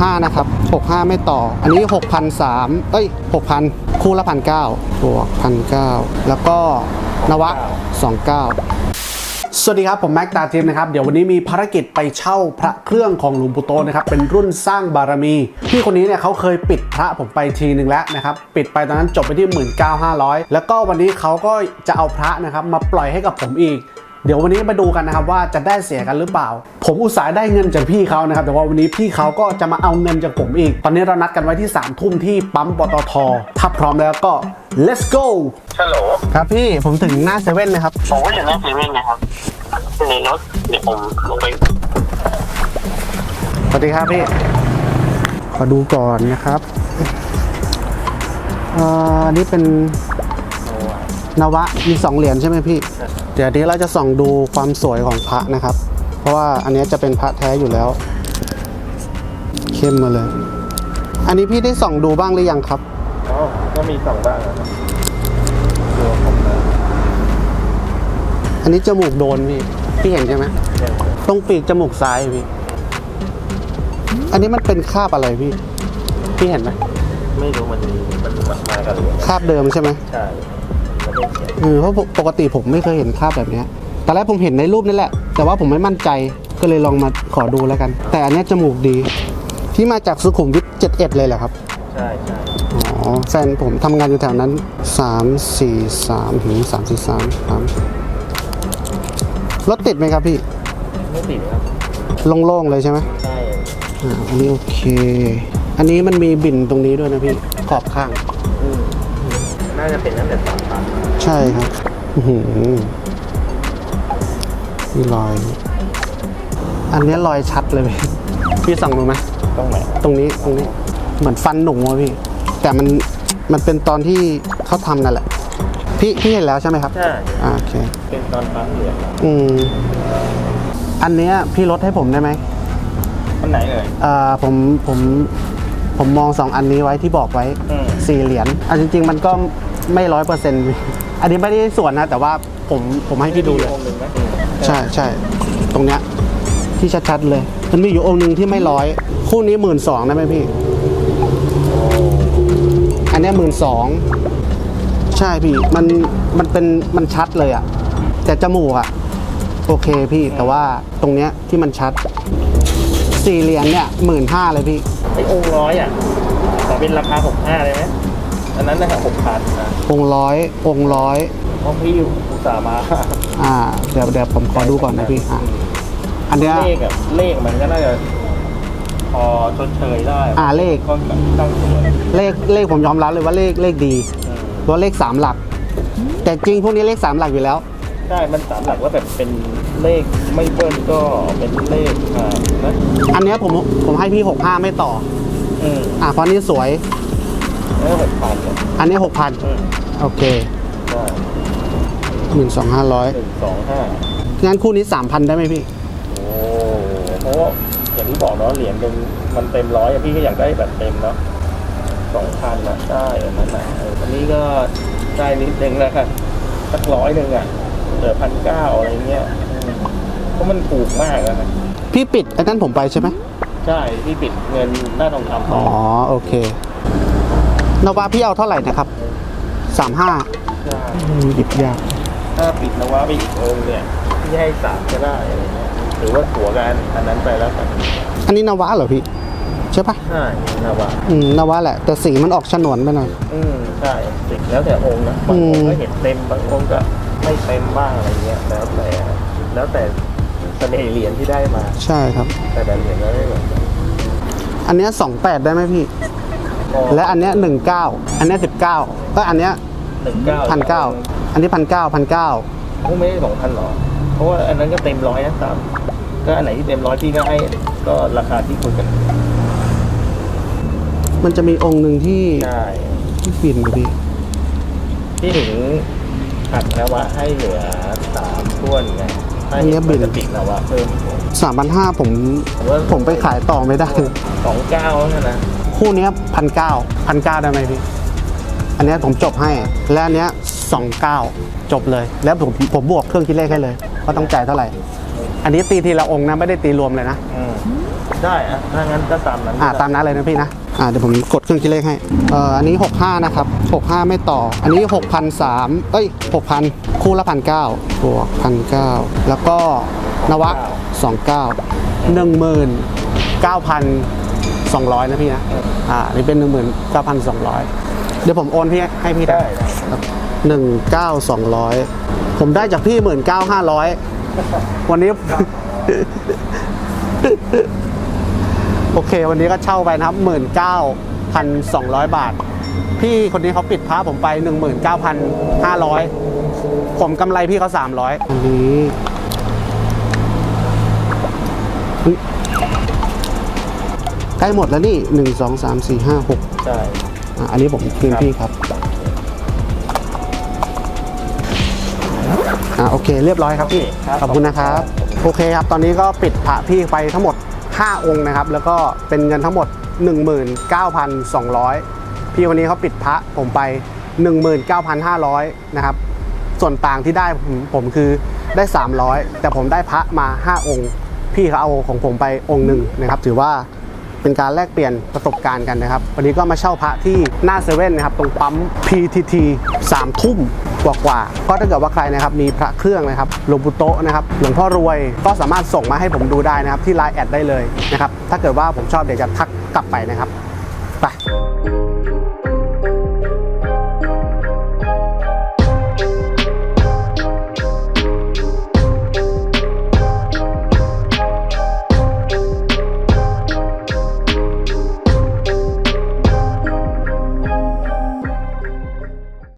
65 นะครับ 65 ไม่ต่อ อันนี้ 6,003เอ้ย 6,000 คู่ละ1,900บวก1,900แล้วก็นวะ 29สวัสดีครับ ผมแม็กตาทิมนะครับ เดี๋ยววันนี้มีภารกิจไปเช่าพระเครื่องของหลวงปู่โตนะครับ เป็นรุ่นสร้างบารมี พี่คนนี้เนี่ยเขาเคยปิดพระผมไปทีหนึ่งแล้วนะครับ ปิดไปตอนนั้นจบไปที่ 19,500 แล้วก็วันนี้เขาก็จะเอาพระนะครับ มาปล่อยให้กับผมอีก เดี๋ยววันนี้มาดูกันนะครับว่าจะได้เสียกันหรือเปล่า ผมอุตส่าห์ได้เงินจากพี่เขานะครับแต่ว่าวันนี้พี่เขาก็จะมาเอาเงินจากผมอีก ตอนนี้เรานัดกันไว้ที่3ามทุ่มที่ปั๊มปตทถ้าพร้อมแล้วก็ let's go ฮัลโหลครับพี่ผมถึงหน้าเซเว่นนะครับผมก็อยู่หน้าเซเว่นนะครับในรถเดี๋ยวผมลงไปสวัสดีครับพี่ขอดูก่อนนะครับเอ่ออันนี้เป็น นวะมีสองเหรียญใช่ไหมพี่ เดี๋ยวนี้เราจะส่องดูความสวยของพระนะครับ เพราะว่าอันนี้จะเป็นพระแท้อยู่แล้ว เข้มมาเลย อันนี้พี่ได้ส่องดูบ้างหรือยังครับอ๋อก็มีสองบ้างนะครับดูผมนะอันนี้จมูกโดนพี่ พี่เห็นใช่ไหมตรงปีกจมูกซ้ายพี่ อันนี้มันเป็นคราบอะไรพี่ พี่เห็นไหมไม่รู้มันมีมันมันมากันหรือคราบเดิมใช่ไหมใช่ไม่ได้ เขียนเออเพราะปกติผมไม่เคยเห็นคราบแบบเนี้ยตอนแรกผมเห็นในรูปนี่แหละ แต่ว่าผมไม่มั่นใจก็เลยลองมาขอดูแล้วกัน แต่อันเนี้ยจมูกดี ที่มาจากสุขุมวิท71 เลยเหรอครับ ใช่ใช่อ๋อแฟนผมทำงานอยู่แถวนั้น 3 4 3ถึง3 4 3 3รถติดไหมครับพี่ ไม่ติดครับโล่งๆเลยใช่ไหมใช่อ่าอันนี้โอเค อันนี้มันมีบิ่นตรงนี้ด้วยนะพี่ขอบข้างอืม น่าจะเป็นตั้งแต่สามพันใช่ครับอื้อหือนี่รอย อันเนี้ยรอยชัดเลยพี่พี่สั่งดูไหม ต้องไหนตรงนี้ตรงนี้เหมือนฟันหนุ่มวะพี่ แต่มันมันเป็นตอนที่เขาทำนั่นแหละ พี่พี่เห็นแล้วใช่ไหมครับใช่อ่าโอเค เป็นตอนปั๊มเหรียญอืม อันเนี้ยพี่ลดให้ผมได้ไหมอันไหนเอ่ย เอ่อผมผมผมมองสองอันนี้ไว้ที่บอกไว้อืม สี่เหรียญอันจริง ๆ มันก็ ไม่ร้อยเปอร์เซ็นต์อันนี้ไม่ได้ส่วนนะ แต่ว่าผมผมให้พี่ดูเลยองค์หนึ่งไหมใช่ใช่ตรงเนี้ยที่ชัดๆเลย มันมีอยู่องค์หนึ่งที่ไม่ร้อย คู่นี้หมื่นสองได้ไหมพี่ อันเนี้หมื่นสองใช่พี่ มันมันเป็นมันชัดเลยอะแต่จมูกอะโอเคพี่แต่ว่าตรงเนี้ยที่มันชัดสี่เหรียญเนี่ยหมื่นห้าเลยพี่ไอ้องค์ร้อยอะแต่เป็นราคาหกห้าเลยไหม อันนั้นนะครับหกพันนะองค์ร้อยองค์ร้อยเพราะพี่อุตส่าห์มาอ่าเดี๋ยวเดี๋ยวผมขอดูก่อนนะพี่อะอันเนี้ยเลขอะเลขมันก็น่าจะพอชดเชยได้อ่าเลขก็แบบตั้งตัวเลขเลขผมยอมรับเลยว่าเลขเลขดีอืมเพราะเลขสามหลัก แต่จริงพวกนี้เลขสามหลักอยู่แล้วใช่ มันสามหลักว่าแบบเป็นเลขไม่เบิ้ลก็เป็นเลขอ่านะอันเนี้ยผมผมให้พี่หกห้าไม่ต่ออืมอะเพราะนี่สวย แล้วหกพันเนี่ยอันนี้หกพันอืมโอเคใช่หมื่นสองห้าร้อยหนึ่งสองห้างั้นคู่นี้สามพันได้ไหมพี่ โอ้เพราะว่าอย่างที่บอกเนาะเหรียญเป็นมันเต็มร้อยอะพี่ก็อยากได้แบบเต็มเนาะสองพันนะได้อันนั้นนะเอออันนี้ก็ได้นิดนึงนะครับสักร้อยหนึ่งอะเหลือพันเก้าอะไรเงี้ยอืมเพราะมันถูกมากอะนะพี่ปิดไอ้นั่นผมไปใช่ไหมใช่ที่ปิดเงินหน้าทองคำต่อ๋ออโอเค นวาพี่เอาเท่าไหร่นะครับสามห้าใช่หยิบยากถ้าปิดนวะไปอีกองค์เนี่ยพี่ให้สามก็ได้อะไรเงี้ยหรือว่าถัวกันอันนั้นไปแล้วกันอันนี้นวะเหรอพี่ใช่ปะใช่นวะอืมนวะแหละ แต่สีมันออกฉนวนไปหน่อย อืมใช่ติดแล้วแต่องค์นะบางองอืค์มก็เห็นเต็มบางองค์ก็ไม่เต็มบ้างอะไรเงี้ยแล้วแต่แล้วแต่เสน่ห์เหรียญที่ได้มา ใช่ครับ แต่ละเหรียญก็ไม่เหมือนกันอันเนี้ยสองแปดได้ไหมพี่ และอันเนี้ยหนึ่งเก้าอันเนี้ยสิบเก้าก็อันเนี้ยหนึ่งเก้าพันเก้าอันนี้พันเก้าพันเก้าพวกไม่ได้สองพันหรอ เพราะว่าอันนั้นก็เต็มร้อยนะสามก็อันไหนที่เต็มร้อยพี่ก็ให้ก็ราคาที่คุยกัน มันจะมีองค์หนึ่งที่ใช่ที่ฟินนะพี่พี่ถึงหักนวะให้เหลือสามท้วนไงถ้าอันเนี้ยบินจะปิดนวะเพิ่มสามพันห้าผม ผมไปขายต่อไม่ได้สองเก้าแล้วนะ คู่เนี้ยพันเก้าพันเก้าได้ไหมพี่อันเนี้ยผมจบให้ และอันเนี้ยสองเก้าจบเลย แล้วผมผมบวกเครื่องคิดเลขให้เลยว่าต้องจ่ายเท่าไหร่ อันนี้ตีทีละองค์นะไม่ได้ตีรวมเลยนะอืมได้อะถ้างั้นก็ตามนั้นอ่าตามนั้นเลยนะพี่นะอ่าเดี๋ยวผมกดเครื่องคิดเลขให้เอ่ออันนี้ 65 นะครับ 65 ไม่ต่อ อันนี้ 6,003เอ้ย 6,000 คู่ละ1 9 0 0บวก1,900แล้วก็นวะ29 19,200 นะพี่นะ อ่า นี่เป็น 19,200 เดี๋ยวผมโอนพี่ให้พี่ได้หนึ่งเก้าสองร้อยผมได้จากพี่หมื่นเก้าห้าร้อยวันนี้ โอเค วันนี้ก็เช่าไปนะครับหมื่นเก้าพันสองร้อยบาท พี่คนนี้เขาปิดพระผมไปหนึ่งหมื่นเก้าพันห้าร้อยผมกำไรพี่เขาสามร้อยอันนี้ ใกล้หมดแล้วนี่หนึ่งสองสามสี่ห้าหกใช่อะอันนี้ผมคืนพี่ครับอ่าโอเคเรียบร้อยครับพี่ครับขอบคุณนะครับ โอเคครับ ตอนนี้ก็ปิดพระพี่ไปทั้งหมด 5 องค์นะครับ แล้วก็เป็นเงินทั้งหมด 19,200 พี่วันนี้เขาปิดพระผมไป 19,500 นะครับ ส่วนต่างที่ได้ผมผมคือได้ 300 แต่ผมได้พระมา 5 องค์ พี่เขาเอาของผมไปองค์หนึ่งนะครับ ถือว่า เป็นการแลกเปลี่ยนประสบการณ์กันนะครับ วันนี้ก็มาเช่าพระที่หน้าเซเว่นนะครับ ตรงปั๊ม PTT 3 ทุ่มกว่าๆก็ถ้าเกิดว่าใครนะครับมีพระเครื่องนะครับหลวงปู่โตนะครับหลวงพ่อรวยก็สามารถส่งมาให้ผมดูได้นะครับ ที่ไลน์แอดได้เลยนะครับถ้าเกิดว่าผมชอบเดี๋ยวจะทักกลับไปนะครับไป